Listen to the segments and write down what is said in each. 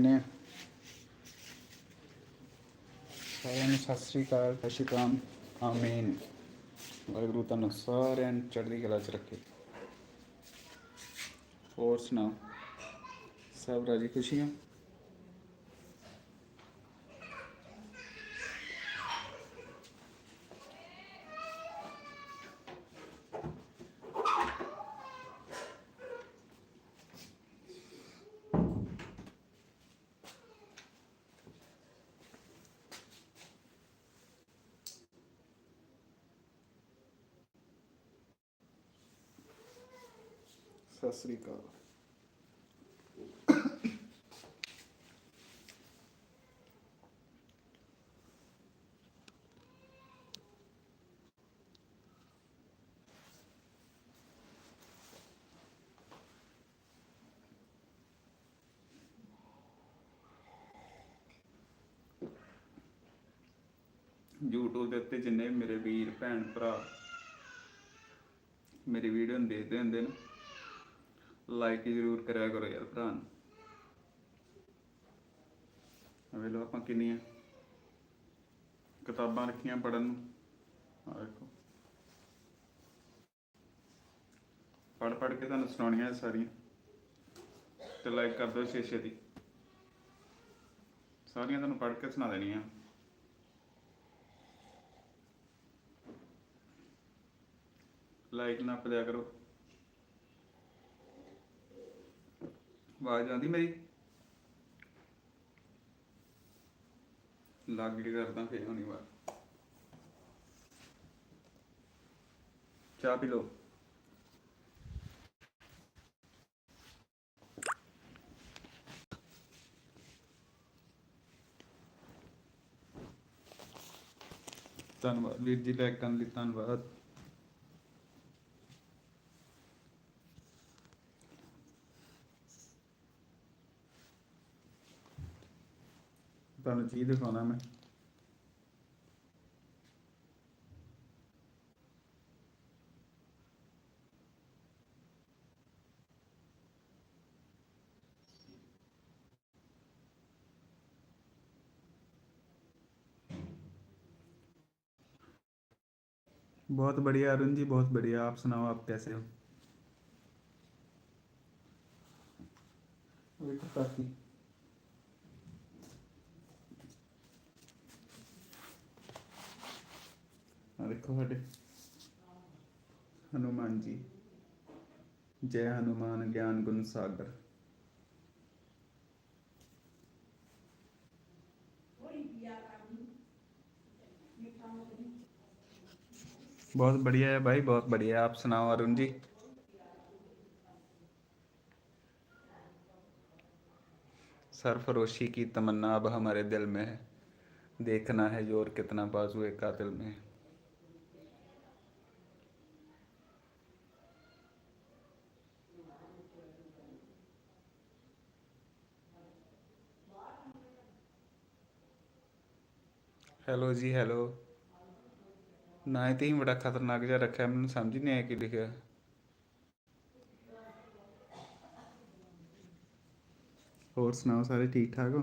ਜੰਨੇ ਆ ਸਾਰਿਆਂ ਨੂੰ ਸਤਿ ਸ੍ਰੀ ਅਕਾਲ, ਸਤਿ ਸ਼੍ਰੀ ਅਕਾਲ। ਆਮੀਨ। ਵਾਹਿਗੁਰੂ ਤੁਹਾਨੂੰ ਸਾਰਿਆਂ ਨੂੰ ਚੜ੍ਹਦੀ ਕਲਾ ਚ ਰੱਖੇ। ਹੋਰ ਸੁਣਾਓ? ਸਭ ਰਾਜੀ ਖੁਸ਼ੀਆਂ ਸਤਿ ਸ੍ਰੀ ਅਕਾਲ YouTube ਦੇ ਉੱਤੇ ਜਿੰਨੇ ਮੇਰੇ ਵੀਰ, ਭੈਣ, ਭਰਾ, ਮੇਰੀ ਵੀਡੀਓ ਨੂੰ ਦੇਖਦੇ ਹੁੰਦੇ ਨੇ ਲਾਈਕ ਜ਼ਰੂਰ ਕਰਿਆ ਕਰੋ ਯਾਰ ਭਰਾ ਨੂੰ। ਅਵੇ ਆਪਾਂ ਕਿੰਨੀਆਂ ਕਿਤਾਬਾਂ ਰੱਖੀਆਂ ਪੜਨ ਨੂੰ। ਆਹ ਦੇਖੋ ਪੜ ਪੜ ਕੇ ਤੁਹਾਨੂੰ ਸੁਣਾਉਣੀਆਂ ਸਾਰੀਆਂ। ਤੇ ਲਾਈਕ ਕਰ ਦਿਓ ਛੇ ਛੇ ਦੀ। ਸਾਰੀਆਂ ਤੁਹਾਨੂੰ ਪੜ ਕੇ ਸੁਣਾ ਦੇਣੀਆਂ। ਲਾਈਕ ਨਾ ਪੜਿਆ ਕਰੋ। ਆਵਾਜ਼ ਆਉਂਦੀ ਮੇਰੀ? ਲੱਗ ਕੇ ਕਰਦਾ ਫੇਰ ਹੋਣੀ ਵਾਰ ਚਾਹ ਪੀ ਲਓ। ਧੰਨਵਾਦ ਵੀਰ ਜੀ ਲਾਈਕ ਕਰਨ ਲਈ ਧੰਨਵਾਦ। ਤੁਹਾਨੂੰ ਚੀਜ਼ ਦਿਖਾਉਣਾ ਮੈਂ बहुत बढ़िया अरुण जी बहुत बढ़िया आप सुनाओ आप कैसे हो ਆ ਦੇਖੋ ਸਾਡੇ ਹਨੂਮਾਨ ਜੀ ਜੈ ਹਨੂਮਾਨ ਗਿਆਨ ਗੁਣ ਸਾਗਰ बहुत बढ़िया है भाई बहुत बढ़िया है आप सुनाओ अरुण जी सरफरोशी की तमन्ना अब हमारे दिल में है देखना है जोर कितना बाजुए कातिल में है ਹੈਲੋ ਜੀ, ਹੈਲੋ। ਨਾ ਇਹ ਤੇ ਹੀ ਬੜਾ ਖਤਰਨਾਕ ਜਿਹਾ ਰੱਖਿਆ, ਮੈਨੂੰ ਸਮਝ ਨਹੀਂ ਆਇਆ ਕੀ ਲਿਖਿਆ। ਹੋਰ ਸੁਣਾਓ, ਸਾਰੇ ਠੀਕ ਠਾਕ ਹੋ?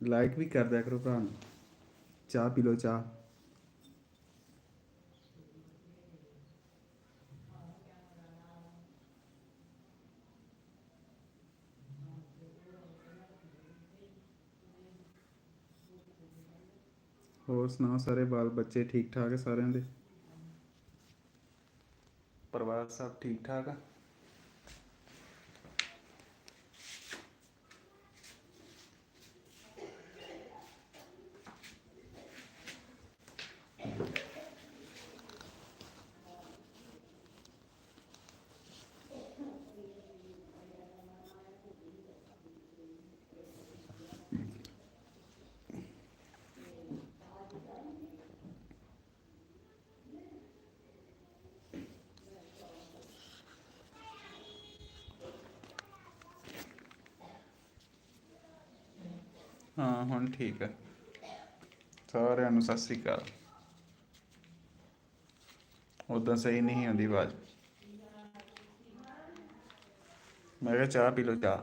ਲਾਈਕ ਵੀ ਕਰ ਦਿਆ ਕਰੋ ਭਰਾ ਨੂੰ। ਚਾਹ ਪੀ ਲਓ ਚਾਹ। ਹੋਰ ਸੁਣਾਓ ਸਾਰੇ ਬਾਲ ਬੱਚੇ ਠੀਕ ਠਾਕ ਸਾਰਿਆਂ ਦੇ? ਪਰਿਵਾਰ ਸਭ ਠੀਕ ਠਾਕ ਆ? ਹਾਂ ਠੀਕ ਹੈ। ਸਾਰਿਆਂ ਨੂੰ ਸਤਿ ਸ੍ਰੀ ਅਕਾਲ। ਉਦਾਂ ਸਹੀ ਨਹੀਂ ਆਉਂਦੀ ਆਵਾਜ਼। ਮੈਂ ਕਿਹਾ ਚਾਹ ਪੀ ਲਓ, ਚਾਹ।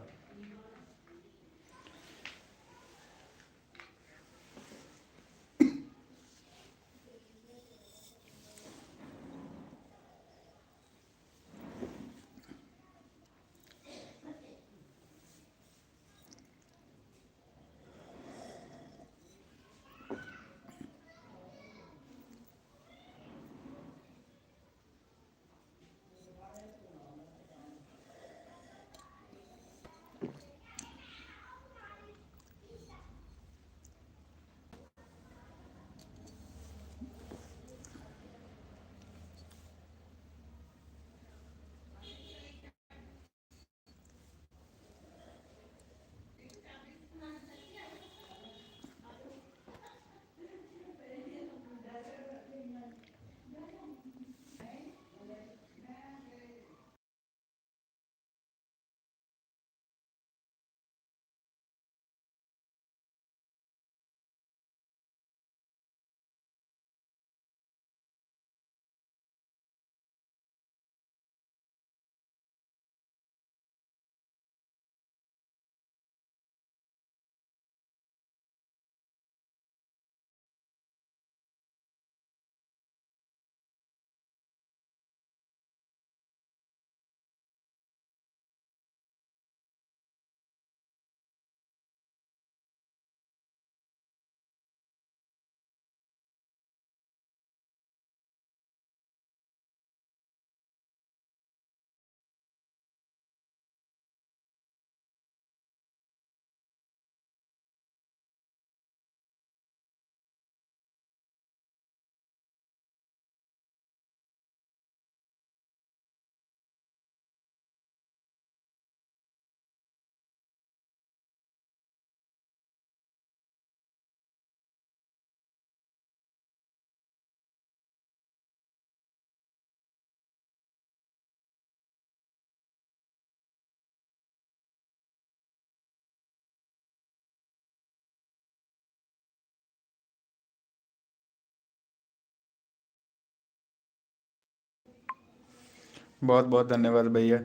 बहुत बहुत धन्यवाद भैया।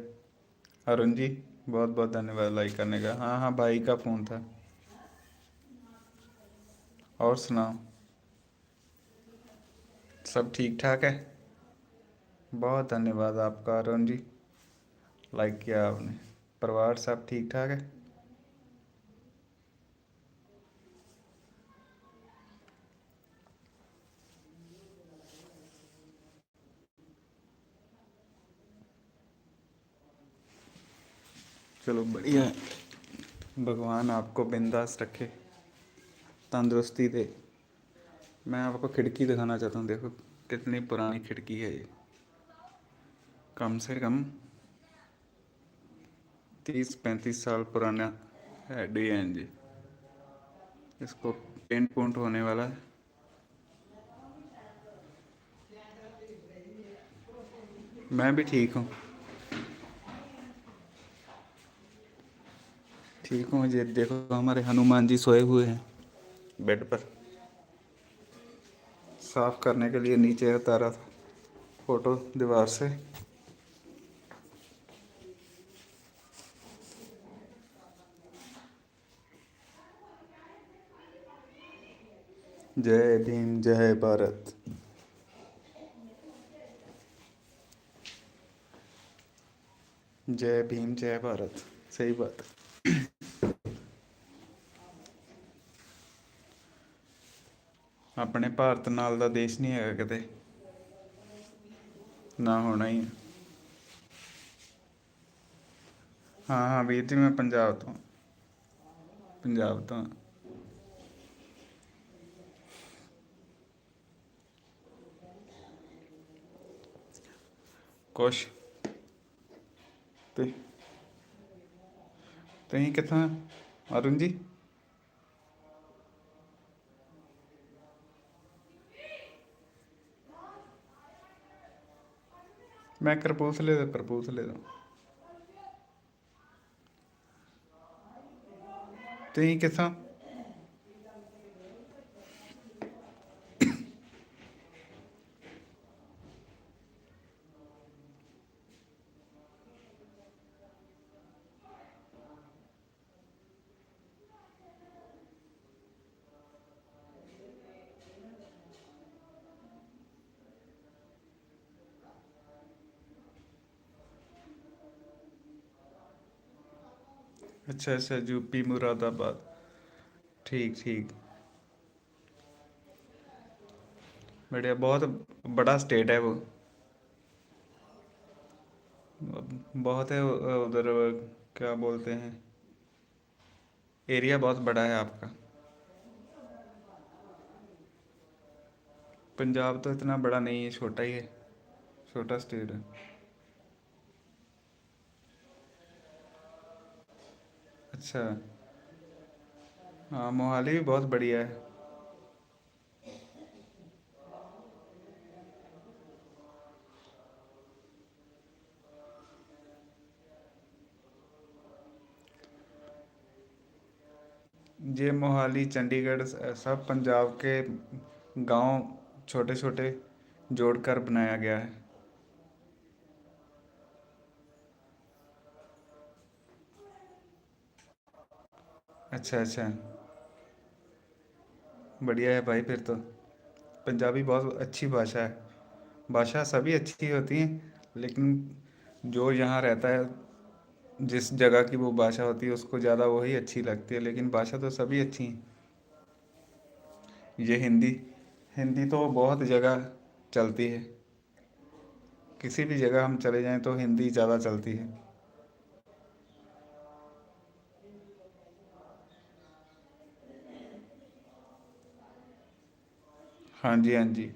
अरुण जी, बहुत बहुत धन्यवाद लाइक करने का। हाँ हाँ भाई का फ़ोन था। और सुनाओ। सब ठीक ठाक है? बहुत धन्यवाद आपका, अरुण जी। लाइक किया आपने। परिवार सब ठीक ठाक है? चलो बढ़िया है। भगवान आपको बिंदास रखे तंदुरुस्ती दे। मैं आपको खिड़की दिखाना चाहता हूँ। देखो कितनी पुरानी खिड़की है ये। कम से कम तीस पैंतीस साल पुराना है डी एन जी। इसको पेंट पोंट होने वाला है। मैं भी ठीक हूँ। ठीक हूँ ये देखो, हमारे हनुमान जी सोए हुए हैं। बेड पर। साफ़ करने के लिए नीचे उतारा था फ़ोटो दीवार से। जय भीम, जय भारत। जय भीम, जय भारत। सही बात। ਆਪਣੇ ਭਾਰਤ ਨਾਲ ਦਾ ਦੇਸ਼ ਨਹੀਂ ਹੈਗਾ ਕਿਤੇ। ਨਾ ਹੋਣਾ ਹੀ ਹਾਂ ਹਾਂ, ਵੀਰ ਜੀ, ਮੈਂ ਪੰਜਾਬ ਤੋਂ। ਪੰਜਾਬ ਤੋਂ। ਕੁਛ? ਤੇ ਤੁਸੀਂ ਕਿੱਥੋਂ? ਅਰੁਣ ਜੀ? ਮੈਂ ਕਰਪੂਥਲੇ ਦਾ ਕਰਪੂਥਲੇ ਦਾ ਤੁਸੀਂ ਕਿੱਥੋਂ? अच्छा अच्छा यूपी मुरादाबाद। ठीक ठीक। बढ़िया, बहुत बड़ा स्टेट है वो। बहुत है उधर, क्या बोलते हैं? एरिया बहुत बड़ा है आपका। पंजाब तो इतना बड़ा नहीं है, छोटा ही है, छोटा स्टेट है। अच्छा। हाँ मोहाली भी बहुत बढ़िया है। ये मोहाली, चंडीगढ़ सब पंजाब के गाँव छोटे छोटे जोड़कर बनाया गया है। अच्छा अच्छा। बढ़िया है भाई फिर तो। पंजाबी बहुत अच्छी भाषा है। भाषा सभी अच्छी होती हैं, लेकिन जो यहाँ रहता है, जिस जगह की वो भाषा होती है, उसको ज़्यादा वही अच्छी लगती है, लेकिन भाषा तो सभी अच्छी हैं। ये हिंदी हिंदी तो बहुत जगह चलती है। किसी भी जगह हम चले जाएँ तो हिंदी ज़्यादा चलती है। ਹਾਂਜੀ ਹਾਂਜੀ।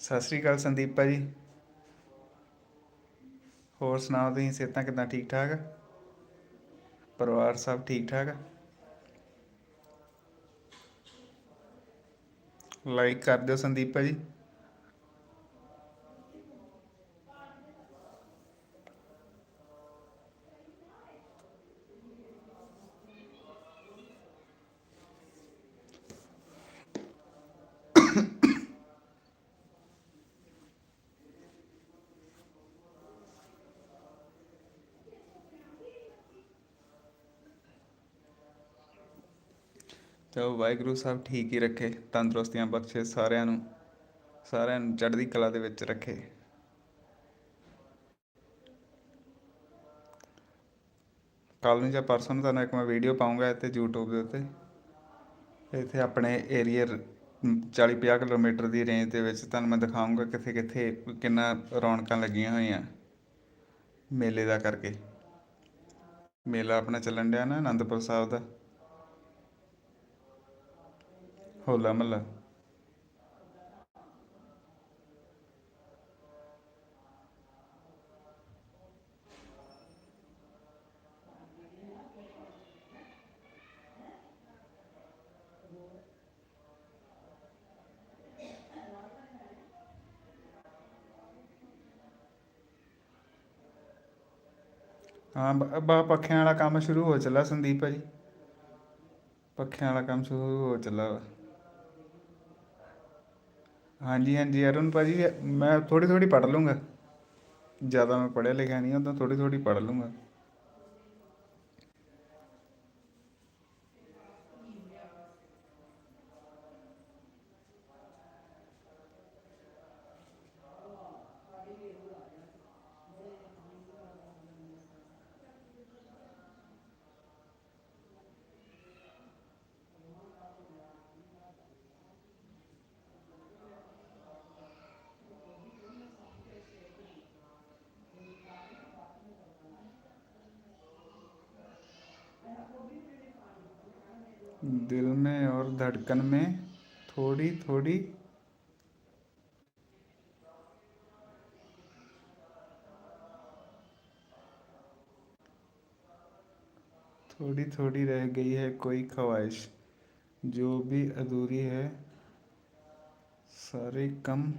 ਸਤਿ ਸ੍ਰੀ ਅਕਾਲ ਸੰਦੀਪ ਭਾਜੀ ਹੋਰ ਸੁਣਾਓ ਤੁਸੀਂ, ਸਿਹਤਾਂ ਕਿਦਾਂ, ਠੀਕ ਠਾਕ? ਪਰਿਵਾਰ ਸਭ ਠੀਕ ਠਾਕ? ਲਾਈਕ ਕਰ ਦਿਓ ਸੰਦੀਪ ਭਾਜੀ ਚਲੋ ਵਾਹਿਗੁਰੂ ਸਾਹਿਬ ਠੀਕ ਹੀ ਰੱਖੇ, ਤੰਦਰੁਸਤੀਆਂ ਬਖਸ਼ੇ, ਸਾਰਿਆਂ ਨੂੰ ਸਾਰਿਆਂ ਨੂੰ ਚੜ੍ਹਦੀ ਕਲਾ ਦੇ ਵਿੱਚ ਰੱਖੇ। ਕੱਲ ਨੂੰ ਜਾਂ ਪਰਸੋਂ ਨੂੰ ਤੁਹਾਨੂੰ ਇੱਕ ਮੈਂ ਵੀਡੀਓ ਪਾਉਂਗਾ ਇੱਥੇ YouTube ਦੇ ਉੱਤੇ। ਇੱਥੇ ਆਪਣੇ ਏਰੀਆ 40 50 ਕਿਲੋਮੀਟਰ ਦੀ ਰੇਂਜ ਦੇ ਵਿੱਚ ਤੁਹਾਨੂੰ ਮੈਂ ਦਿਖਾਉਂਗਾ ਕਿੱਥੇ ਕਿੱਥੇ ਕਿੰਨਾ ਰੌਣਕਾਂ ਲੱਗੀਆਂ ਹੋਈਆਂ ਮੇਲੇ ਦਾ ਕਰਕੇ। ਮੇਲਾ ਆਪਣਾ ਚੱਲਣ ਡਿਆ ਨਾ ਅਨੰਦਪੁਰ ਸਾਹਿਬ ਦਾ। ਹੋਲਾ ਮਹੱਲਾ। ਹਾਂ, ਬਾ ਪੱਖਿਆਂ ਵਾਲਾ ਕੰਮ ਸ਼ੁਰੂ ਹੋ ਚੱਲਾ ਸੰਦੀਪ ਭਾਜੀ। ਪੱਖਿਆਂ ਵਾਲਾ ਕੰਮ ਸ਼ੁਰੂ ਹੋ ਚੱਲਾ ਵਾ। ਹਾਂਜੀ ਹਾਂਜੀ, ਅਰੁਣ ਭਾਜੀ, ਮੈਂ ਥੋੜ੍ਹੀ ਥੋੜ੍ਹੀ ਪੜ੍ਹ ਲੂੰਗਾ ਜ਼ਿਆਦਾ ਮੈਂ ਪੜ੍ਹਿਆ ਲਿਖਿਆ ਨਹੀਂ ਉਦੋਂ ਥੋੜ੍ਹੀ ਥੋੜ੍ਹੀ ਪੜ੍ਹ ਲੂੰਗਾ दिल में और धड़कन में थोड़ी थोड़ी। थोड़ी थोड़ी रह गई है कोई ख्वाहिश। जो भी अधूरी है, सारे कम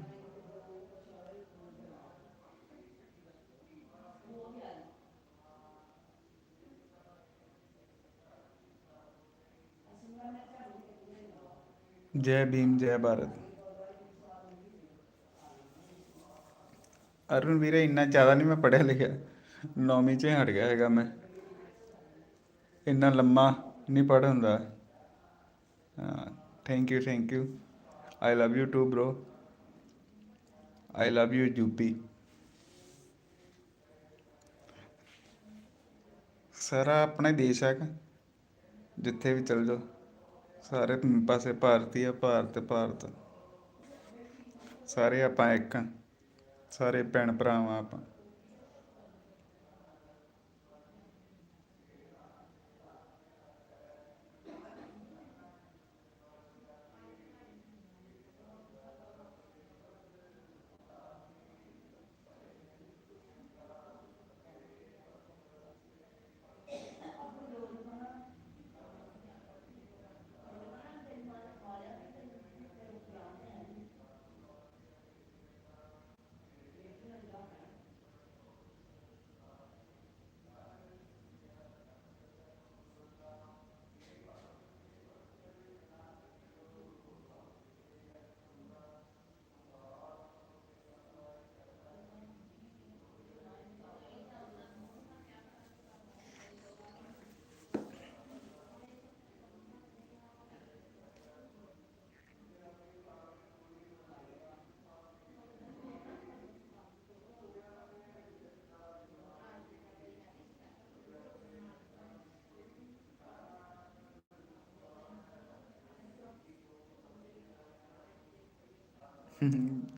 ਜੈ ਭੀਮ, ਜੈ ਭਾਰਤ। ਅਰੁਣ ਵੀਰੇ, ਇੰਨਾ ਜ਼ਿਆਦਾ ਨਹੀਂ ਮੈਂ ਪੜਿਆ ਲਿਖਿਆ। ਨੌਵੀਂ 'ਚ ਹਟ ਗਿਆ ਹੈਗਾ ਮੈਂ। ਇੰਨਾ ਲੰਮਾ ਨਹੀਂ ਪੜ ਹੁੰਦਾ। Thank you thank you I love you too bro I love you UP ਸਾਰਾ ਆਪਣਾ ਦੇਸ਼ ਹੈ ਜਿੱਥੇ ਵੀ ਚਲ ਜਾਓ। ਸਾਰੇ ਪਾਸੇ ਭਾਰਤੀ ਆ ਭਾਰਤ ਭਾਰਤ। ਸਾਰੇ ਆਪਾਂ ਇੱਕ ਆ। ਸਾਰੇ ਭੈਣ ਭਰਾਵਾਂ ਆਪਾਂ।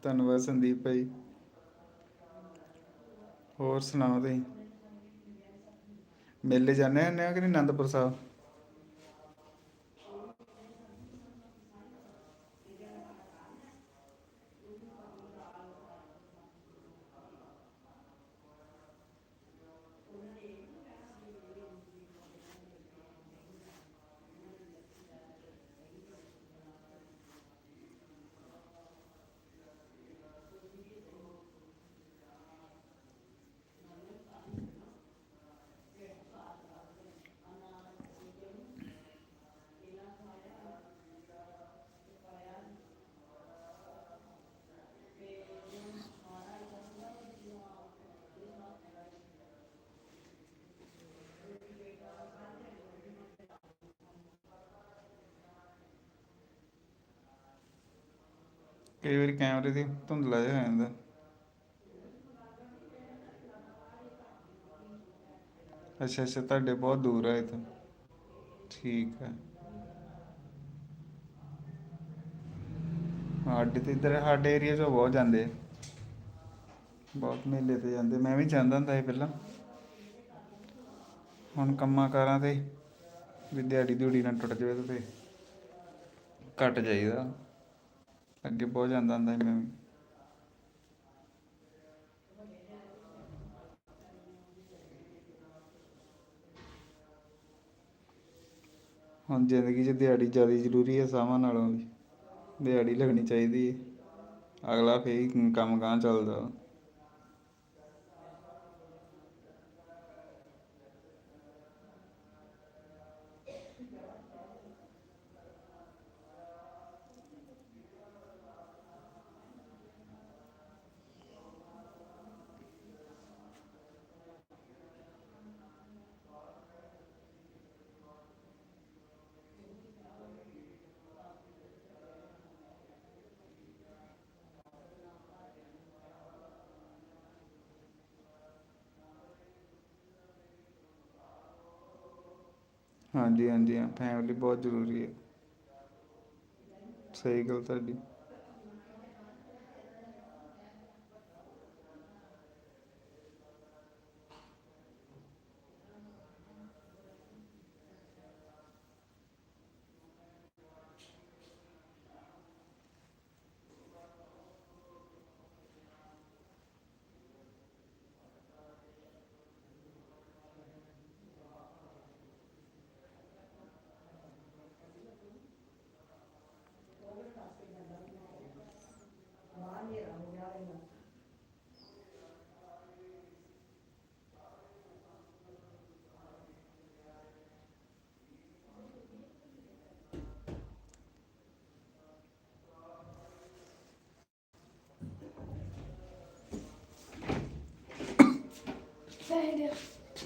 ਧੰਨਵਾਦ ਸੰਦੀਪ ਭਾਈ। ਹੋਰ ਸੁਣਾਓ ਤੁਸੀਂ? ਮੇਲੇ ਜਾਂਦੇ ਹੁੰਦੇ ਆ ਕਿ ਨਹੀਂ ਆਨੰਦਪੁਰ ਸਾਹਿਬ? ਕਈ ਵਾਰੀ ਕੈਮਰੇ ਦੀ ਧੁੰਦਲਾ ਜਿਹਾ ਹੋ। ਜਾਂਦਾ ਅੱਛਾ ਅੱਛਾ, ਤੁਹਾਡੇ ਬਹੁਤ ਦੂਰ ਹੈ ਇਹ ਠੀਕ ਹੈ। ਸਾਡੇ ਤੇ ਇੱਧਰ, ਸਾਡੇ ਏਰੀਆ ਚ ਬਹੁਤ ਜਾਂਦੇ ਆ। ਬਹੁਤ ਮੇਲੇ ਤੇ ਜਾਂਦੇ। ਮੈਂ ਵੀ ਜਾਂਦਾ ਹੁੰਦਾ ਸੀ ਪਹਿਲਾਂ। ਹੁਣ ਕੰਮਾਂ ਕਾਰਾਂ ਤੇ ਵੀ ਦਿਹਾੜੀ ਦਿਹੜੀ ਨਾ ਟੁੱਟ ਜਾਵੇ ਤੇ ਘਟ ਜਾਈਦਾ। ਅੱਗੇ ਬਹੁਤ ਜਾਂਦਾ ਹੁੰਦਾ ਸੀ ਮੈਂ ਵੀ। ਹੁਣ ਜ਼ਿੰਦਗੀ 'ਚ ਦਿਹਾੜੀ ਜ਼ਿਆਦਾ ਜ਼ਰੂਰੀ ਹੈ ਸਾਵਾਂ ਨਾਲੋਂ ਵੀ। ਦਿਹਾੜੀ ਲੱਗਣੀ ਚਾਹੀਦੀ ਹੈ। ਅਗਲਾ ਫੇਰ ਹੀ ਕੰਮ ਕਾਂ ਚੱਲਦਾ। ਹਾਂਜੀ ਹਾਂਜੀ ਹਾਂ ਫੈਮਿਲੀ ਬਹੁਤ ਜ਼ਰੂਰੀ ਹੈ। ਸਹੀ ਗੱਲ ਤੁਹਾਡੀ।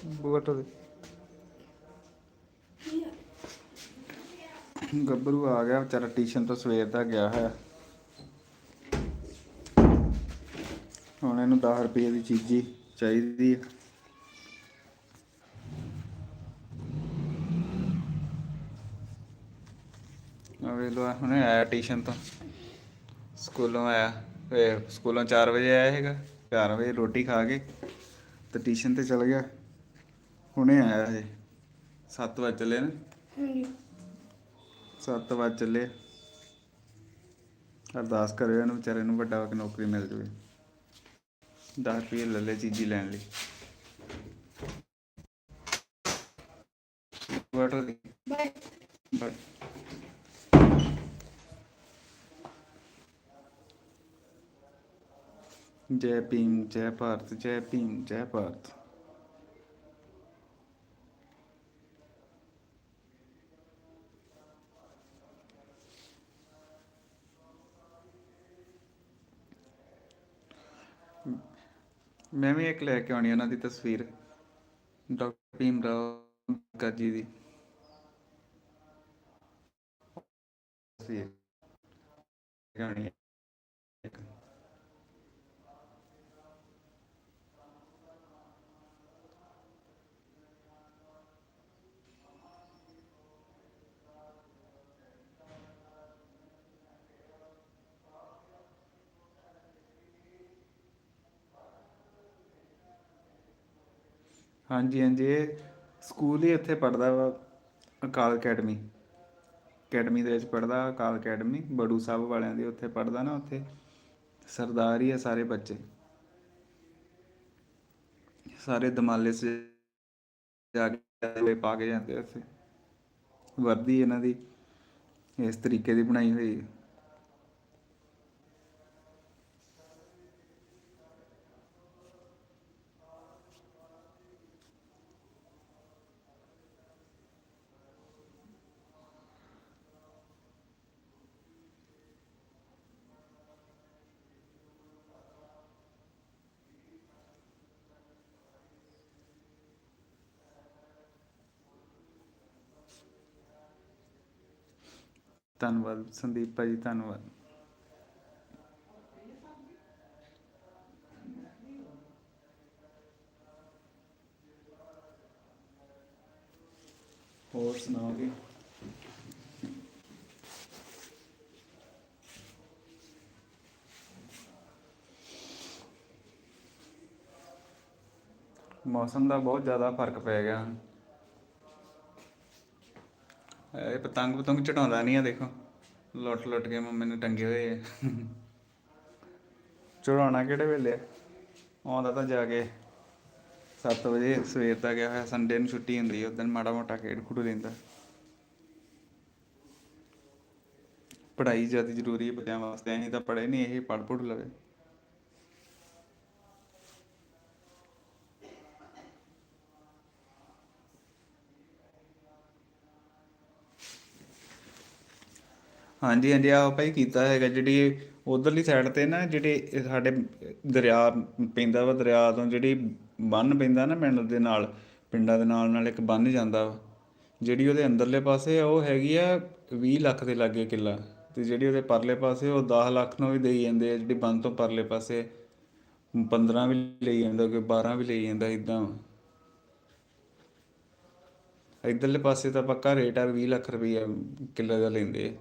ਬੁਗਟ ਗੱਭਰੂ ਆ ਗਿਆ, ਵਿਚਾਰਾ ਟਿਊਸ਼ਨ ਤੋਂ ਸਵੇਰ ਦਾ ਗਿਆ ਹੋਇਆ। ਹੁਣ ਇਹਨੂੰ 10 ਰੁਪਏ ਦੀ ਚੀਜ਼ੀ ਚਾਹੀਦੀ ਹੈ ਆ ਲੋ ਹੁਣੇ ਆਇਆ ਟਿਊਸ਼ਨ ਤੋਂ। ਸਕੂਲੋਂ ਆਇਆ ਫੇਰ ਸਕੂਲੋਂ 4 ਵਜੇ ਆਇਆ ਹੈਗਾ 4 ਵਜੇ ਰੋਟੀ ਖਾ ਕੇ ਤੇ ਟਿਊਸ਼ਨ ਤੇ ਚਲ ਗਿਆ। ਹੁਣੇ ਆਇਆ ਹਜੇ 7 ਵਜੇ ਚੱਲੇ ਨੇ? Hier. ਸੱਤ ਵਜੇ ਚੱਲੇ। ਅਰਦਾਸ ਕਰਿਓ ਇਹਨੂੰ ਵਿਚਾਰੇ ਨੂੰ ਵੱਡਾ ਹੋ ਕੇ ਨੌਕਰੀ ਮਿਲ ਜਾਵੇ। 10 ਰੁਪਏ ਲੈ ਲੈ ਚੀਜ਼ੀ ਲੈਣ ਲਈ। Water the. Bye. ਬਟ ਜੈ ਭੀਮ ਜੈ ਭਾਰਤ ਜੈ ਭੀਮ ਜੈ ਭਾਰਤ। ਮੈਂ ਵੀ ਇੱਕ ਲੈ ਕੇ ਆਉਣੀ ਉਹਨਾਂ ਦੀ ਤਸਵੀਰ, ਡਾਕਟਰ ਭੀਮ ਰਾਓ ਅੰਬੇਦਕਰ ਜੀ ਦੀ। ਤਸਵੀਰ। ਲਿਆਉਣੀ ਹੈ ਇੱਕ। ਹਾਂਜੀ ਹਾਂਜੀ, ਇਹ ਸਕੂਲ ਹੀ ਇੱਥੇ ਪੜਦਾ ਵਾ, ਅਕਾਲ ਅਕੈਡਮੀ। ਅਕੈਡਮੀ ਦੇ ਵਿੱਚ ਪੜਦਾ ਅਕਾਲ ਅਕੈਡਮੀ, ਬੜੂ ਸਾਹਿਬ ਵਾਲਿਆਂ ਦੀ ਉੱਥੇ ਪੜਦਾ ਨਾ ਉੱਥੇ। ਸਰਦਾਰ ਹੀ ਆ ਸਾਰੇ ਬੱਚੇ। ਸਾਰੇ ਦਮਾਲੇ ਸੇ ਜਾ ਕੇ ਪਾ ਕੇ ਜਾਂਦੇ ਉੱਥੇ। ਵਰਦੀ ਇਹਨਾਂ ਦੀ ਇਸ ਤਰੀਕੇ ਦੀ ਬਣਾਈ ਹੋਈ। ਹੈ ਧੰਨਵਾਦ ਸੰਦੀਪ ਭਾਜੀ ਧੰਨਵਾਦ। ਹੋਰ ਸੁਣਾਓ ਜੀ? ਮੌਸਮ ਦਾ ਬਹੁਤ ਜ਼ਿਆਦਾ ਫ਼ਰਕ ਪੈ ਗਿਆ। ਇਹ ਪਤੰਗ ਪਤੰਗ ਚੜਾਉਂਦਾ ਨਹੀਂ ਆ, ਦੇਖੋ। ਲੁੱਟ ਲੁੱਟ ਕੇ ਮੰਮੀ ਨੇ ਟੰਗੇ ਹੋਏ ਆ। ਚੜਾਉਣਾ ਕਿਹੜੇ ਵੇਲੇ ਆਉਂਦਾ ਤਾਂ ਜਾ ਕੇ 7 ਵਜੇ, ਸਵੇਰ ਦਾ ਗਿਆ ਹੋਇਆ, ਸੰਡੇ ਨੂੰ ਛੁੱਟੀ ਹੁੰਦੀ ਹੈ ਉਦੋਂ ਮਾੜਾ ਮੋਟਾ ਖੇਡ ਖੁੱਡ ਲੈਂਦਾ। ਪੜ੍ਹਾਈ ਜ਼ਿਆਦਾ ਜ਼ਰੂਰੀ ਹੈ ਬੱਚਿਆਂ ਵਾਸਤੇ, ਅਸੀਂ ਤਾਂ ਪੜ੍ਹੇ ਨਹੀਂ ਇਹ ਪੜ੍ਹ ਪੁੜ ਲਵੇ। ਹਾਂਜੀ ਹਾਂਜੀ, ਆਹ ਭਾਈ ਕੀਤਾ ਹੈਗਾ ਜਿਹੜੀ ਉਧਰਲੀ ਸਾਈਡ ਤੇ ਨਾ ਜਿਹੜੇ ਸਾਡੇ ਦਰਿਆ ਪੈਂਦਾ ਵਾ, ਦਰਿਆ ਤੋਂ ਜਿਹੜੀ ਬੰਨ ਪੈਂਦਾ ਨਾ ਪਿੰਡ ਦੇ ਨਾਲ, ਪਿੰਡਾਂ ਦੇ ਨਾਲ ਨਾਲ ਇੱਕ ਬੰਨ ਜਾਂਦਾ ਵਾ। ਜਿਹੜੀ ਉਹਦੇ ਅੰਦਰਲੇ ਪਾਸੇ ਆ, ਉਹ ਹੈਗੀ ਆ 20 ਲੱਖ ਦੇ ਲਾਗੇ ਕਿੱਲਾ ਤੇ ਜਿਹੜੀ ਉਹਦੇ ਪਰਲੇ ਪਾਸੇ ਉਹ 10 ਲੱਖ ਨੂੰ ਵੀ ਦੇਈ ਜਾਂਦੇ ਆ, ਜਿਹੜੀ ਬੰਨ ਤੋਂ ਪਰਲੇ ਪਾਸੇ 15 ਵੀ ਲਈ ਜਾਂਦਾ ਕੋਈ 12 ਵੀ ਲਈ ਜਾਂਦਾ ਇਦਾਂ ਇਧਰਲੇ ਪਾਸੇ ਤਾਂ ਪੱਕਾ ਰੇਟ ਆ 20 ਲੱਖ ਰੁਪਈਆ ਕਿੱਲੇ ਦਾ ਲੈਂਦੇ ਆ।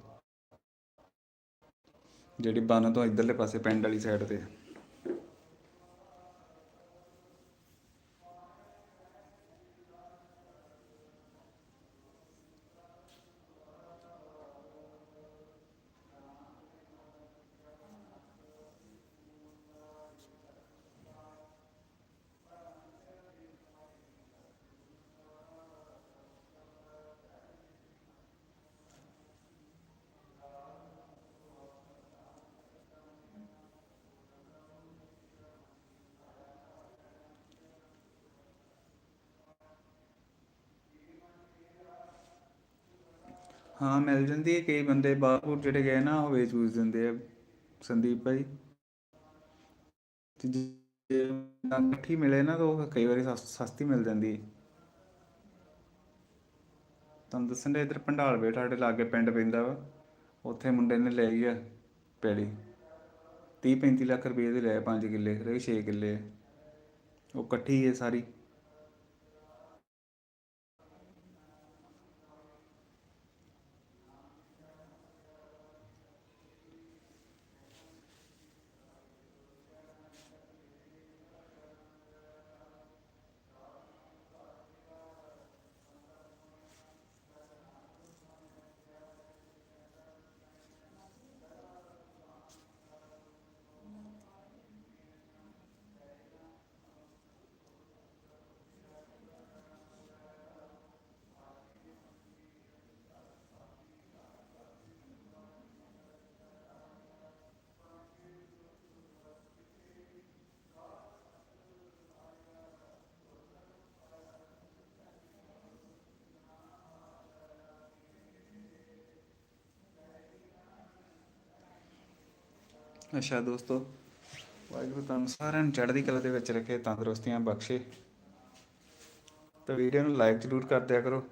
ਜਿਹੜੀ ਬੰਨ ਤੋਂ ਇਧਰਲੇ ਪਾਸੇ ਪਿੰਡ ਵਾਲੀ ਸਾਈਡ ਤੇ ਹਾਂ, ਮਿਲ ਜਾਂਦੀ ਹੈ। ਕਈ ਬੰਦੇ ਬਾਹਰ ਜਿਹੜੇ ਗਏ ਨਾ, ਉਹ ਵੇਚ ਵੂਚ ਦਿੰਦੇ ਆ। ਸੰਦੀਪ ਭਾਈ। ਜੇ ਇਕੱਠੀ ਮਿਲੇ ਨਾ, ਤਾਂ ਉਹ ਕਈ ਵਾਰੀ ਸਸ- ਸਸਤੀ ਮਿਲ ਜਾਂਦੀ ਹੈ। ਤੁਹਾਨੂੰ ਦੱਸਣ ਦੇ ਇਧਰ ਭੰਡਾਲ ਵੇ ਸਾਡੇ ਲਾਗੇ ਪਿੰਡ ਪੈਂਦਾ ਵਾ। ਉੱਥੇ ਮੁੰਡੇ ਨੇ ਲੈ ਆ ਪੈਲੀ। 30 35 ਲੱਖ ਰੁਪਏ ਦੇ ਲੈ 5 ਕਿੱਲੇ ਰਹੀ 6 ਕਿੱਲੇ। ਆ। ਉਹ ਇਕੱਠੀ ਹੈ ਸਾਰੀ। ਅੱਛਾ ਦੋਸਤੋ। ਵਾਹਿਗੁਰੂ ਤੁਹਾਨੂੰ ਸਾਰਿਆਂ ਨੂੰ ਚੜ੍ਹਦੀ ਕਲਾ ਦੇ ਵਿੱਚ ਰੱਖੇ, ਤੰਦਰੁਸਤੀਆਂ ਬਖਸ਼ੇ। ਤਾਂ ਵੀਡੀਓ ਨੂੰ ਲਾਈਕ ਜ਼ਰੂਰ ਕਰ ਦਿਆ ਕਰੋ।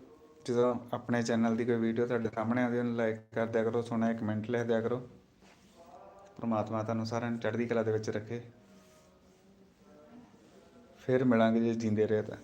ਜਦੋਂ ਆਪਣੇ ਚੈਨਲ ਦੀ ਕੋਈ ਵੀਡੀਓ ਤੁਹਾਡੇ ਸਾਹਮਣੇ ਆਉਂਦੀ, ਉਹਨੂੰ ਲਾਈਕ ਕਰ ਦਿਆ ਕਰੋ, ਸੋਹਣਾ ਇੱਕ ਕਮੈਂਟ ਲਿਖ ਦਿਆ ਕਰੋ। ਪ੍ਰਮਾਤਮਾ ਤੁਹਾਨੂੰ ਸਾਰਿਆਂ ਨੂੰ ਚੜ੍ਹਦੀ ਕਲਾ ਦੇ ਵਿੱਚ ਰੱਖੇ। ਫਿਰ ਮਿਲਾਂਗੇ ਜੇ, ਜਿੰਦੇ ਰਹੇ ਤਾਂ।